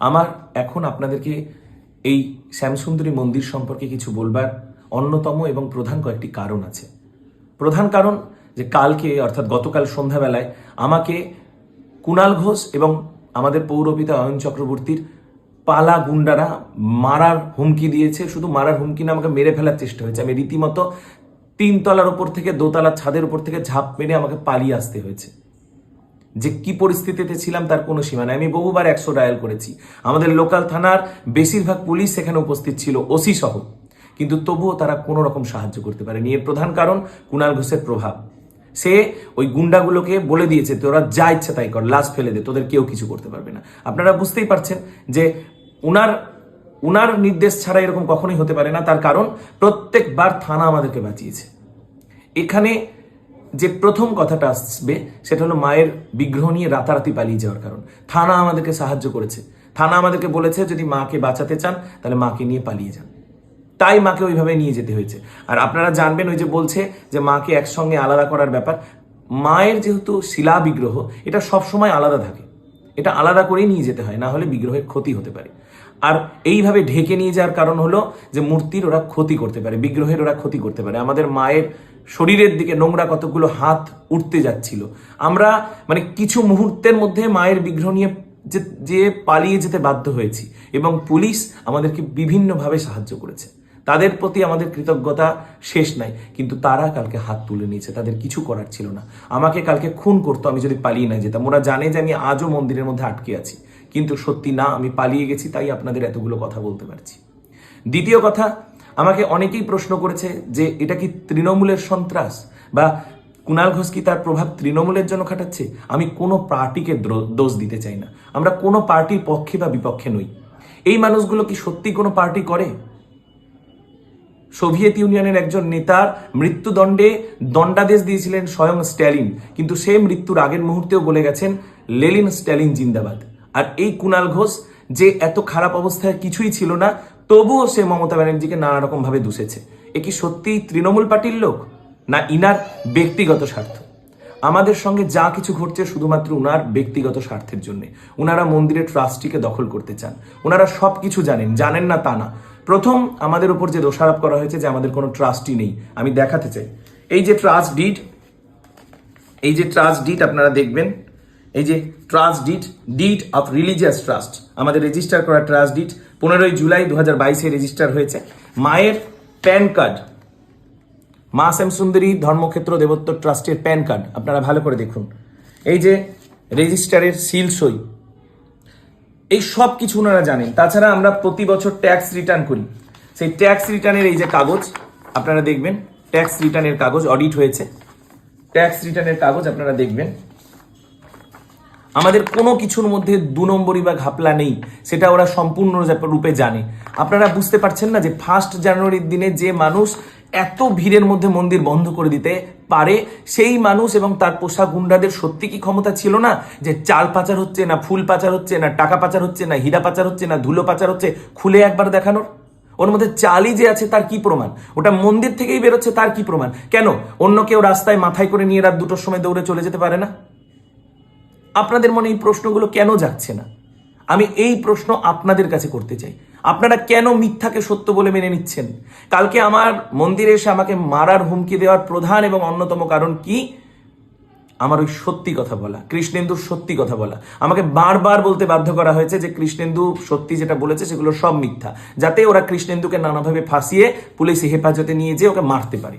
আমার এখন আপনাদেরকে এই শ্যামসুন্দরী মন্দির সম্পর্কে কিছু বলবার অন্যতম এবং প্রধান কয়েকটি কারণ আছে। প্রধান কারণ যে কালকে, অর্থাৎ গতকাল সন্ধ্যাবেলায়, আমাকে কুণাল ঘোষ এবং আমাদের পৌরপিতা অয়ন চক্রবর্তীর পালা গুন্ডারা মারার হুমকি দিয়েছে। শুধু মারার হুমকি না, আমাকে মেরে ফেলার চেষ্টা হয়েছে। আমি রীতিমতো তিনতলার উপর থেকে, দোতলার ছাদের উপর থেকে ঝাঁপ মেরে আমাকে পালিয়ে আসতে হয়েছে। যে কি পরিস্থিতিতে ছিলাম তার কোনো সীমা নেই। আমি বহুবার একশো ডায়াল করেছি। আমাদের লোকাল থানার বেশিরভাগ পুলিশ সেখানে উপস্থিত ছিল, ওসি সহ। কিন্তু তবুও তারা কোনো রকম সাহায্য করতে পারেনি। এর প্রধান কারণ কুণাল ঘোষের প্রভাব। সে ওই গুন্ডাগুলোকে বলে দিয়েছে, তোরা যা ইচ্ছা তাই কর, লাশ ফেলে দে, তোদের কেউ কিছু করতে পারবে না। আপনারা বুঝতেই পারছেন যে উনার উনার নির্দেশ ছাড়া এরকম কখনোই হতে পারে না। তার কারণ প্রত্যেকবার থানা আমাদেরকে বাঁচিয়েছে। এখানে যে প্রথম কথাটা আসবে, সেটা হলো মায়ের বিগ্রহ নিয়ে রাতারাতি পালিয়ে যাওয়ার কারণ। থানা আমাদেরকে সাহায্য করেছে। থানা আমাদেরকে বলেছে, যদি মাকে বাঁচাতে চান, তাহলে মাকে নিয়ে পালিয়ে যান। তাই মাকে ওইভাবে নিয়ে যেতে হয়েছে। আর আপনারা জানবেন ওই যে বলছে যে মাকে একসঙ্গে আলাদা করার ব্যাপার। মায়ের যেহেতু শিলা বিগ্রহ, এটা সবসময় আলাদা থাকে। এটা আলাদা করেই নিয়ে যেতে হয়, না হলে বিগ্রহের ক্ষতি হতে পারে। আর এইভাবে ঢেকে নিয়ে যাওয়ার কারণ হলো যে মূর্তির ওরা ক্ষতি করতে পারে, বিগ্রহের ওরা ক্ষতি করতে পারে। আমাদের মায়ের শরীরের দিকে নোংরা কতগুলো হাত উঠতে যাচ্ছিল। আমরা মানে কিছু মুহূর্তের মধ্যে মায়ের বিগ্রহ নিয়ে যে পালিয়ে যেতে বাধ্য হয়েছি এবং পুলিশ আমাদেরকে বিভিন্নভাবে সাহায্য করেছে। তাদের প্রতি আমাদের কৃতজ্ঞতা শেষ নাই। কিন্তু তারা কালকে হাত তুলে নিয়েছে। তাদের কিছু করার ছিল না। আমাকে কালকে খুন করতো, আমি যদি পালিয়ে না যেতাম। ওরা জানে যে আমি আজও মন্দিরের মধ্যে আটকে আছি। কিন্তু সত্যি না, আমি পালিয়ে গেছি, তাই আপনাদের এতগুলো কথা বলতে পারছি। দ্বিতীয় কথা, আমাকে অনেকেই প্রশ্ন করেছে যে এটা কি তৃণমূলের সন্ত্রাস? বা কুণাল ঘোষ কি তার প্রভাব তৃণমূলের জন্য খাটাচ্ছে? আমি কোনো পার্টিকে দোষ দিতে চাই না। আমরা কোনো পার্টির পক্ষে বা বিপক্ষে নই। এই মানুষগুলো কি সত্যি কোনো পার্টি করে? সোভিয়েত ইউনিয়নের একজন নেতার মৃত্যুদণ্ডে দণ্ডাদেশ দিয়েছিলেন স্বয়ং স্ট্যালিন। কিন্তু সে মৃত্যুর আগের মুহূর্তেও বলে গেছেন, লেলিন স্ট্যালিন জিন্দাবাদ। আর এই কুণাল ঘোষ যে এত খারাপ অবস্থায় কিছুই ছিল না, তবুও সে মমতা ব্যানার্জিকে নানা রকম ভাবে দুষেছে। এ কি সত্যিই তৃণমূল পার্টির লোক, না ইনার ব্যক্তিগত স্বার্থ? আমাদের সঙ্গে যা কিছু ঘটছে শুধুমাত্র উনার ব্যক্তিগত স্বার্থের জন্য। উনারা মন্দিরের ট্রাস্টটিকে দখল করতে চান। ওনারা সব কিছু জানেন জানেন না তা না। প্রথম আমাদের উপর যে দোষারোপ করা হয়েছে যে আমাদের কোনো ট্রাস্টই নেই, আমি দেখাতে চাই। এই যে ট্রাস্ট ডিড এই যে ট্রাস্ট ডিট আপনারা দেখবেন, এই যে trust deed deed of religious trust আমাদের রেজিস্টার করা ট্রাস্ট ডিট পনেরোই জুলাই দু হাজার বাইশে রেজিস্টার হয়েছে। মায়ের প্যান কার্ড মা শ্যাম সুন্দরী ধর্মক্ষেত্র দেবত্ব ট্রাস্টের প্যান কার্ড আপনারা ভালো করে দেখুন। এই যে রেজিস্টারের সিল সই এই সব কিছু ওনারা জানেন। তাছাড়া আমরা প্রতি বছর ট্যাক্স রিটার্ন করি। সেই ট্যাক্স রিটার্নের এই যে কাগজ, আপনারা দেখবেন ট্যাক্স রিটার্নের কাগজ অডিট হয়েছে। ট্যাক্স রিটার্নের কাগজ আপনারা দেখবেন। আমাদের কোনো কিছুর মধ্যে দু নম্বরই বা ঘাপলা নেই, সেটা ওরা সম্পূর্ণ রূপে জানে। আপনারা বুঝতে পারছেন না যে ফার্স্ট জানুয়ারির দিনে যে মানুষ এত ভিড়ের মধ্যে মন্দির বন্ধ করে দিতে পারে? সেই মানুষ এবং তার পোষা গুন্ডাদের সত্যি কি ক্ষমতা ছিল না? যে চাল পাচার হচ্ছে না, ফুল পাচার হচ্ছে না, টাকা পাচার হচ্ছে না, হীরা পাচার হচ্ছে না, ধুলো পাচার হচ্ছে, খুলে একবার দেখানোর? ওর মধ্যে চালই যে আছে তার কি প্রমাণ? ওটা মন্দির থেকেই বেরোচ্ছে তার কি প্রমাণ? কেন? অন্য কেউ রাস্তায় মাথায় করে নিয়ে রাত দুটোর সময় দৌড়ে চলে যেতে পারে না? আপনাদের মনে এই প্রশ্নগুলো কেন যাচ্ছে না? আমি এই প্রশ্ন আপনাদের কাছে করতে চাই। আপনারা কেন মিথ্যাকে সত্য বলে মেনে নিচ্ছেন? কালকে আমার মন্দিরে এসে আমাকে মারার হুমকি দেওয়ার প্রধান এবং অন্যতম কারণ কি? আমার ওই সত্যি কথা বলা, কৃষ্ণেন্দুর সত্যি কথা বলা। আমাকে বারবার বলতে বাধ্য করা হয়েছে যে কৃষ্ণেন্দু সত্যি যেটা বলেছে সেগুলো সব মিথ্যা, যাতে ওরা কৃষ্ণেন্দুকে নানাভাবে ফাঁসিয়ে পুলিশ হেফাজতে নিয়ে যেয়ে ওকে মারতে পারে।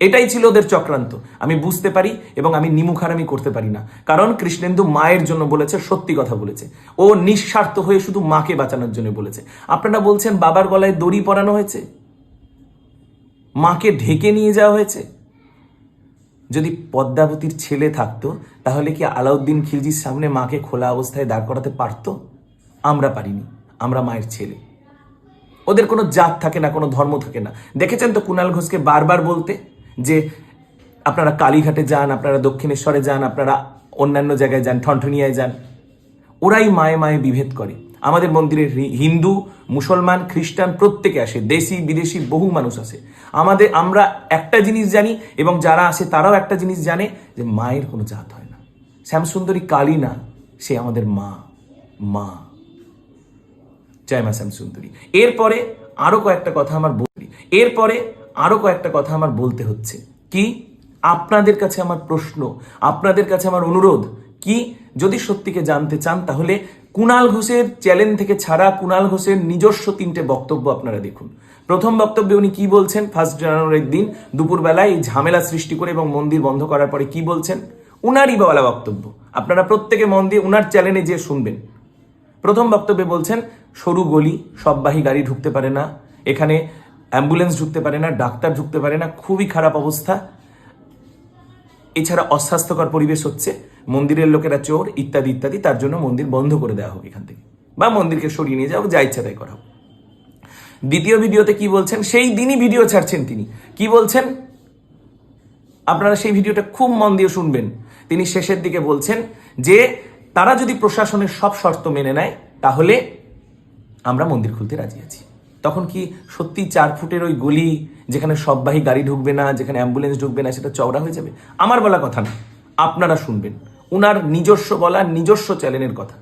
এটাই ছিল ওদের চক্রান্ত। আমি বুঝতে পারি এবং আমি নিমুখারামি করতে পারি না। কারণ কৃষ্ণেন্দু মায়ের জন্য বলেছে, সত্যি কথা বলেছে। ও নিঃস্বার্থ হয়ে শুধু মাকে বাঁচানোর জন্য বলেছে। আপনারা বলছেন, বাবার গলায় দড়ি পরানো হয়েছে? মাকে ঢেকে নিয়ে যাওয়া হয়েছে? যদি পদ্মাবতীর ছেলে থাকতো, তাহলে কি আলাউদ্দিন খিলজির সামনে মাকে খোলা অবস্থায় দাঁড় করাতে পারতো? আমরা পারিনি। আমরা মায়ের ছেলে। ওদের কোনো জাত থাকে না, কোনো ধর্ম থাকে না। দেখেছেন তো কুণাল ঘোষকে বারবার বলতে? যে আপনারা কালীঘাটে যান, আপনারা দক্ষিণেশ্বরে যান, আপনারা অন্যান্য জায়গায় যান, ঠনঠনিয়ায় যান, ওরাই মায়ে মায়ে বিভেদ করে। আমাদের মন্দিরে হি- হিন্দু, মুসলমান, খ্রিস্টান প্রত্যেকে আসে, দেশি, বিদেশি বহু মানুষ আসে। আমাদের, আমরা একটা জিনিস জানি এবং যারা আসে তারাও একটা জিনিস জানে যে মায়ের কোনো জাত হয় না। শ্যামসুন্দরী কালী না, সে আমাদের মা মা। জয় মা শ্যামসুন্দরী। এরপরে আরও কয়েকটা কথা আমার বলি। এরপরে আরও কয়েকটা কথা আমার বলতে হচ্ছে। কি? আপনাদের কাছে আমার প্রশ্ন, আপনাদের কাছে আমার অনুরোধ, কি? যদি সত্যিকে জানতে চান, তাহলে কুণাল ঘোষের চ্যানেল থেকে ছাড়া কুণাল ঘোষের নিজস্ব তিনটে বক্তব্য আপনারা দেখুন। প্রথম বক্তব্যে উনি কি বলছেন? ফার্স্ট জানুয়ারির দিন দুপুরবেলায় এই ঝামেলা সৃষ্টি করে এবং মন্দির বন্ধ করার পরে কি বলছেন? উনারই বলা বক্তব্য। আপনারা প্রত্যেকে মন দিয়ে উনার চ্যানেলে যে শুনবেন। প্রথম বক্তব্যে বলছেন, সরু গলি, সববাহী গাড়ি ঢুকতে পারে না। এখানে অ্যাম্বুলেন্স ঢুকতে পারে না, ডাক্তার ঢুকতে পারে না, খুবই খারাপ অবস্থা। এছাড়া অস্বাস্থ্যকর পরিবেশ হচ্ছে, মন্দিরের লোকেরা চোর, ইত্যাদি ইত্যাদি, তার জন্য মন্দির বন্ধ করে দেওয়া হোক এখান থেকে। বা মন্দিরকে সরিয়ে নিয়ে যাও, যা ইচ্ছা তাই করা হোক। দ্বিতীয় ভিডিওতে কি বলছেন? সেই দিনই ভিডিও ছাড়ছেন তিনি। কি বলছেন? আপনারা সেই ভিডিওটা খুব মন দিয়ে শুনবেন। তিনি শেষের দিকে বলছেন যে, তারা যদি প্রশাসনের সব শর্ত মেনে নেয়, তাহলে আমরা মন্দির খুলতে রাজি আছি। তখন কি সত্যি চার ফুটের ওই গলি যেখানে সববাহী গাড়ি ঢুকবে না, যেখানে অ্যাম্বুলেন্স ঢুকবে না, সেটা চওড়া হয়ে যাবে? আমার বলা কথা না। আপনারা শুনবেন। উনার নিজস্ব বলা, নিজস্ব চ্যানেলের কথা।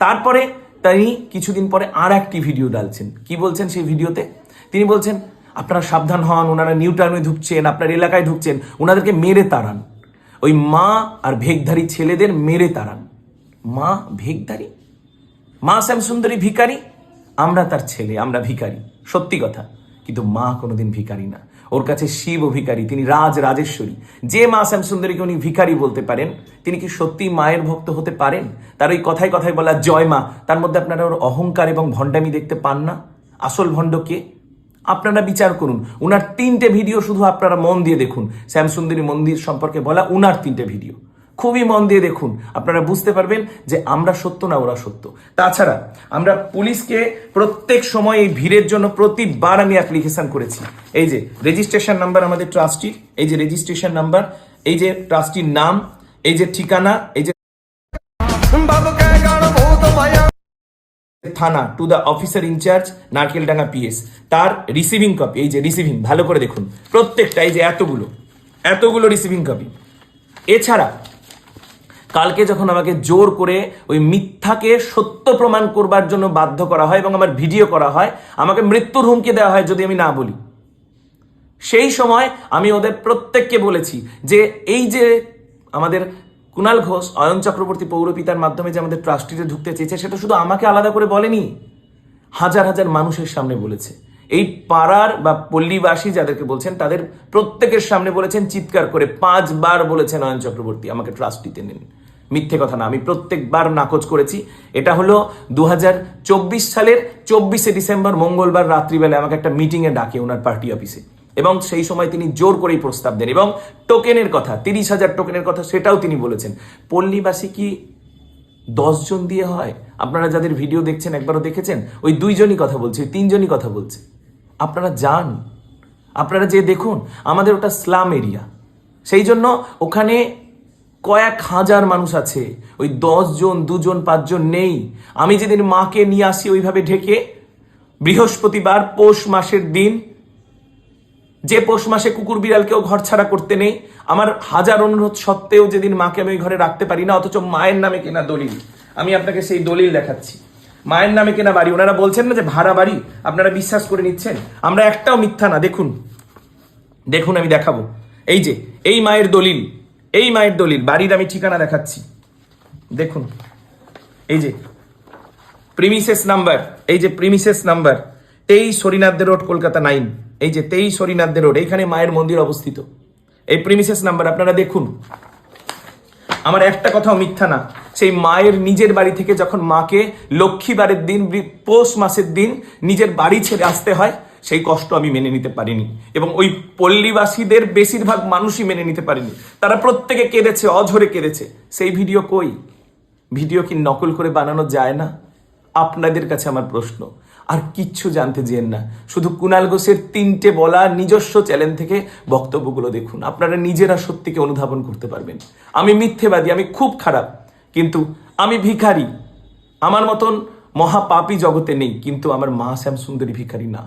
তারপরে তিনি কিছুদিন পরে আর একটি ভিডিও ডালছেন। কি বলছেন সেই ভিডিওতে? তিনি বলছেন, আপনারা সাবধান হন ওনারা নিউ ঢুকছেন, আপনার এলাকায় ঢুকছেন ওনাদেরকে মেরে তাড়ান। ওই মা আর ভেগধারী ছেলেদের মেরে তাড়ান। মা ভেগধারী মা, শ্যামসুন্দরী ভিখারি? আমরা তার ছেলে, আমরা ভিখারি। সত্যি কথা। কিন্তু মা কোনোদিন ভিখারি না। ওর কাছে শিব ও ভিখারি তিনি রাজ রাজেশ্বরী। যে মা শ্যামসুন্দরীকে উনি ভিখারি বলতে পারেন, তিনি কি সত্যি মায়ের ভক্ত হতে পারেন? তার ওই কথায় কথায় বলা, জয় মা। তার মধ্যে আপনারা ওর অহংকার এবং ভণ্ডামি দেখতে পান না? আসল ভণ্ড কে? আপনারা বিচার করুন। উনার তিনটে ভিডিও শুধু আপনারা মন দিয়ে দেখুন। শ্যামসুন্দরী মন্দির সম্পর্কে বলা, উনার তিনটে ভিডিও। খুবই মন দিয়ে দেখুন। আপনারা বুঝতে পারবেন যে আমরা সত্য না ওরা সত্য। তাছাড়া আমরা পুলিশকে প্রত্যেক সময় এই ভিড়ের জন্য প্রতিবার আমি অ্যাপ্লিকেশন করেছি। এই যে রেজিস্ট্রেশন নাম্বার আমাদের ট্রাস্টির এই যে রেজিস্ট্রেশন নাম্বার এই যে ট্রাস্টির নাম, এই যে ঠিকানা, এই যে থানা to the officer in charge Narkeldanga PS তার রিসিভিং কপি এই যে রিসিভিং ভালো করে দেখুন। প্রত্যেকটা, এই যে এতগুলো এতগুলো রিসিভিং কপি এছাড়া কালকে যখন আমাকে জোর করে ওই মিথ্যাকে সত্য প্রমাণ করবার জন্য বাধ্য করা হয় এবং আমার ভিডিও করা হয়, আমাকে মৃত্যুর হুমকি দেওয়া হয় যদি আমি না বলি। সেই সময় আমি ওদের প্রত্যেককে বলেছি যে এই যে আমাদের কুণাল ঘোষ, অয়ন চক্রবর্তী পৌরপিতার মাধ্যমে যে আমাদের ট্রাস্টিতে ঢুকতে চেয়েছে, সেটা শুধু আমাকে আলাদা করে বলেনি, হাজার হাজার মানুষের সামনে বলেছে। এই পাড়ার বা পল্লীবাসী যাদেরকে বলছেন, তাদের প্রত্যেকের সামনে বলেছেন, চিৎকার করে পাঁচবার বলেছেন অয়ন চক্রবর্তী, আমাকে ট্রাস্ট ট্রাস্টিতে নিন। মিথ্যে কথা না, আমি প্রত্যেকবার নাকচ করেছি। এটা হলো দু হাজার চব্বিশ সালের চব্বিশে ডিসেম্বর, মঙ্গলবার রাত্রিবেলা আমাকে একটা মিটিংয়ে ডাকে ওনার পার্টি অফিসে এবং সেই সময় তিনি জোর করেই প্রস্তাব দেন। এবং টোকেনের কথা, তিরিশ হাজার টোকেনের কথা, সেটাও তিনি বলেছেন। পল্লীবাসী কি জন দিয়ে হয়? আপনারা যাদের ভিডিও দেখছেন, একবারও দেখেছেন? ওই দুইজনই কথা বলছে, তিনজনই কথা বলছে। আপনারা যান। আপনারা যে দেখুন, আমাদের ওটা স্লাম এরিয়া। সেই জন্য ওখানে কয়েক হাজার মানুষ আছে। ওই জন দুজন, পাঁচজন নেই। আমি যেদিন মাকে নিয়ে আসি, ওইভাবে ঢেকে বৃহস্পতিবার পৌষ মাসের দিন, যে পৌষ মাসে কুকুর বিড়ালকেও ঘর ছাড়া করতে নেই, আমার হাজার অনুরোধ সত্ত্বেও যেদিন মাকে আমি ওই ঘরে রাখতে পারি না, অথচ মায়ের নামে কেনা দলিল। আমি আপনাকে সেই দলিল দেখাচ্ছি। মায়ের নামে কেনা বাড়ি। ওনারা বলছেন না যে ভাড়া বাড়ি? আপনারা বিশ্বাস করে নিচ্ছেন? আমরা একটাও মিথ্যা না। দেখুন। দেখুন, আমি দেখাবো। এই যে, এই মায়ের দলিল। এই মায়ের দলিল। বাড়ির আমি ঠিকানা দেখাচ্ছি। দেখুন। এই যে প্রিমিসেস নাম্বার এই যে প্রিমিসেস নাম্বার তেইশ হরিনাথদের রোড, কলকাতা নাইন এই যে, তেইশ হরিনাথদের রোড। এইখানে মায়ের মন্দির অবস্থিত। এই প্রিমিসেস নাম্বার আপনারা দেখুন। আমার একটা কথাও মিথ্যা না। সেই মায়ের নিজের বাড়ি থেকে যখন মাকে লক্ষ্মীবারের দিন পৌষ মাসের দিন নিজের বাড়ি ছেড়ে আসতে হয়, সেই কষ্ট আমি মেনে নিতে পারিনি। এবং ওই পল্লীবাসীদের বেশিরভাগ মানুষই মেনে নিতে পারেনি। তারা প্রত্যেকে কেঁদেছে, অঝরে কেঁদেছে। সেই ভিডিও কই? ভিডিও কি নকল করে বানানো যায় না? আপনাদের কাছে আমার প্রশ্ন। আর কিচ্ছু জানতে যেন না। শুধু কুণাল ঘোষের তিনটে বলা নিজস্ব চ্যানেল থেকে বক্তব্যগুলো দেখুন। আপনারা নিজেরা সত্যিকে অনুধাবন করতে পারবেন। আমি মিথ্যেবাদী, আমি খুব খারাপ। কিন্তু আমি ভিখারি। আমার মতন মহাপাপী জগতে নেই, কিন্তু আমার মা শ্যাম সুন্দরী ভিখারি না।